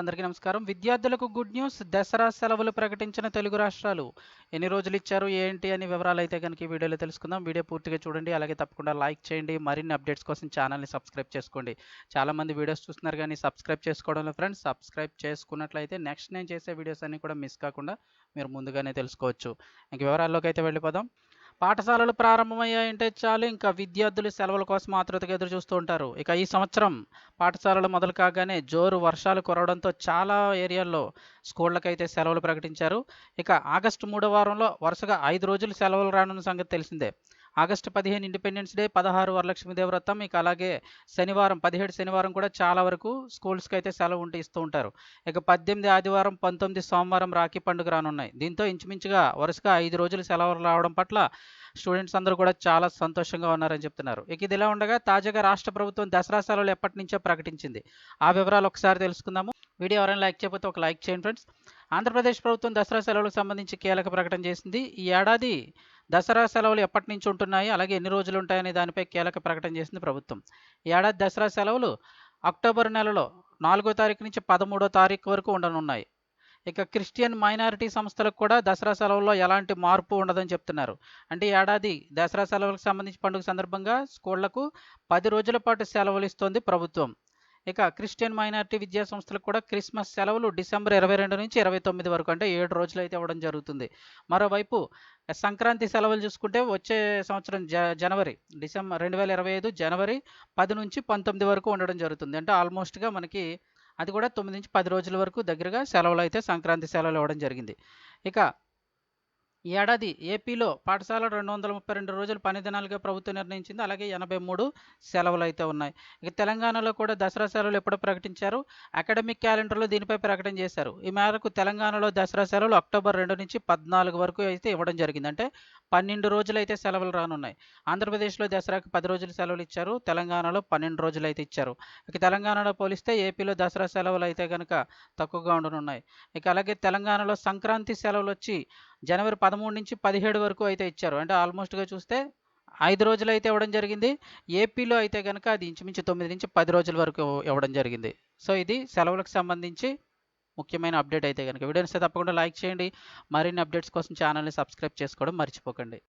అందరికీ నమస్కారం. విద్యార్థులకు గుడ్ న్యూస్. దసరా సెలవులు ప్రకటించిన తెలుగు రాష్ట్రాలు ఎన్ని రోజులు ఇచ్చారు ఏంటి అని వివరాలు అయితే కనుక ఈ వీడియోలో తెలుసుకుందాం. వీడియో పూర్తిగా చూడండి. అలాగే తప్పకుండా లైక్ చేయండి. మరిన్ని అప్డేట్స్ కోసం ఛానల్ని సబ్స్క్రైబ్ చేసుకోండి. చాలామంది వీడియోస్ చూస్తున్నారు కానీ సబ్స్క్రైబ్ చేసుకోవడంలో ఫ్రెండ్స్ సబ్స్క్రైబ్ చేసుకున్నట్లయితే నెక్స్ట్ నేను చేసే వీడియోస్ అన్ని కూడా మిస్ కాకుండా మీరు ముందుగానే తెలుసుకోవచ్చు. ఇంక వివరాల్లోకి అయితే వెళ్ళిపోదాం. పాఠశాలలు ప్రారంభమయ్యాయంటే చాలు ఇంకా విద్యార్థులు సెలవుల కోసం ఆతృతగా ఎదురు చూస్తూ ఉంటారు. ఇక ఈ సంవత్సరం పాఠశాలలు మొదలు కాగానే జోరు వర్షాలు కురవడంతో చాలా ఏరియాల్లో స్కూళ్ళకైతే సెలవులు ప్రకటించారు. ఇక ఆగస్టు మూడో వారంలో వరుసగా ఐదు రోజులు సెలవులు రానున్న సంగతి తెలిసిందే. ఆగస్టు పదిహేను ఇండిపెండెన్స్ డే పదహారు వరలక్ష్మి వ్రతం ఇక అలాగే శనివారం పదిహేడు శనివారం కూడా చాలా వరకు స్కూల్స్కి అయితే సెలవు ఉంటే ఇస్తూ ఉంటారు. ఇక పద్దెనిమిది ఆదివారం పంతొమ్మిది సోమవారం రాఖీ పండుగ రానున్నాయి. దీంతో ఇంచుమించుగా వరుసగా ఐదు రోజులు సెలవులు రావడం పట్ల స్టూడెంట్స్ అందరూ కూడా చాలా సంతోషంగా ఉన్నారని చెప్తున్నారు. ఇక ఇది ఇలా ఉండగా తాజాగా రాష్ట్ర ప్రభుత్వం దసరా సెలవులు ఎప్పటి నుంచో ప్రకటించింది. ఆ వివరాలు ఒకసారి తెలుసుకుందాము. వీడియో ఎవరైనా లైక్ చేయకపోతే ఒక లైక్ చేయండి ఫ్రెండ్స్. ఆంధ్రప్రదేశ్ ప్రభుత్వం దసరా సెలవులకు సంబంధించి కీలక ప్రకటన చేసింది. ఈ ఏడాది దసరా సెలవులు ఎప్పటి నుంచి ఉంటున్నాయి? అలాగే ఎన్ని రోజులు ఉంటాయనే దానిపై కీలక ప్రకటన చేసింది ప్రభుత్వం. ఏడాది దసరా సెలవులు అక్టోబర్ నెలలో నాలుగో తారీఖు నుంచి పదమూడో తారీఖు వరకు ఉండనున్నాయి. ఇక క్రిస్టియన్ మైనారిటీ సంస్థలకు కూడా దసరా సెలవుల్లో ఎలాంటి మార్పు ఉండదని చెప్తున్నారు. అంటే ఏడాది దసరా సెలవులకు సంబంధించి పండుగ సందర్భంగా స్కూళ్ళకు పది రోజుల పాటు సెలవులు ఇస్తోంది ప్రభుత్వం. ఇక క్రిస్టియన్ మైనారిటీ విద్యా సంస్థలకు కూడా క్రిస్మస్ సెలవులు డిసెంబర్ ఇరవై రెండు నుంచి ఇరవై తొమ్మిది వరకు అంటే ఏడు రోజులు అయితే ఇవ్వడం జరుగుతుంది. మరోవైపు సంక్రాంతి సెలవులు చూసుకుంటే వచ్చే సంవత్సరం జ జనవరి డిసెంబర్ రెండు వేల ఇరవై ఐదు జనవరి పది నుంచి పంతొమ్మిది వరకు ఉండడం జరుగుతుంది. అంటే ఆల్మోస్ట్గా మనకి అది కూడా తొమ్మిది నుంచి పది రోజుల వరకు దగ్గరగా సెలవులు అయితే సంక్రాంతి సెలవులు ఇవ్వడం జరిగింది. ఇక ఏడాది ఏపీలో పాఠశాల రెండు వందల ముప్పై రెండు రోజులు పని దినాలుగా ప్రభుత్వం నిర్ణయించింది. అలాగే ఎనభై మూడు సెలవులు అయితే ఉన్నాయి. ఇక తెలంగాణలో కూడా దసరా సెలవులు ఎప్పుడు ప్రకటించారు. అకాడమిక్ క్యాలెండర్లో దీనిపై ప్రకటన చేశారు. ఈ మేరకు తెలంగాణలో దసరా సెలవులు అక్టోబర్ రెండు నుంచి పద్నాలుగు వరకు అయితే ఇవ్వడం జరిగింది. అంటే పన్నెండు రోజులు అయితే సెలవులు రానున్నాయి. ఆంధ్రప్రదేశ్లో దసరాకి పది రోజులు సెలవులు ఇచ్చారు. తెలంగాణలో పన్నెండు రోజులు అయితే ఇచ్చారు. ఇక తెలంగాణలో పోలిస్తే ఏపీలో దసరా సెలవులు అయితే కనుక తక్కువగా ఉండనున్నాయి. ఇక అలాగే తెలంగాణలో సంక్రాంతి సెలవులు వచ్చి జనవరి పదమూడు నుంచి పదిహేడు వరకు అయితే ఇచ్చారు. అంటే ఆల్మోస్ట్గా చూస్తే ఐదు రోజులు అయితే ఇవ్వడం జరిగింది. ఏపీలో అయితే కనుక అది ఇంచుమించు తొమ్మిది నుంచి పది రోజుల వరకు ఇవ్వడం జరిగింది. సో ఇది సెలవులకు సంబంధించి ముఖ్యమైన అప్డేట్ అయితే కనుక వీడియోని తప్పకుండా లైక్ చేయండి. మరిన్ని అప్డేట్స్ కోసం ఛానల్ని సబ్స్క్రైబ్ చేసుకోవడం మర్చిపోకండి.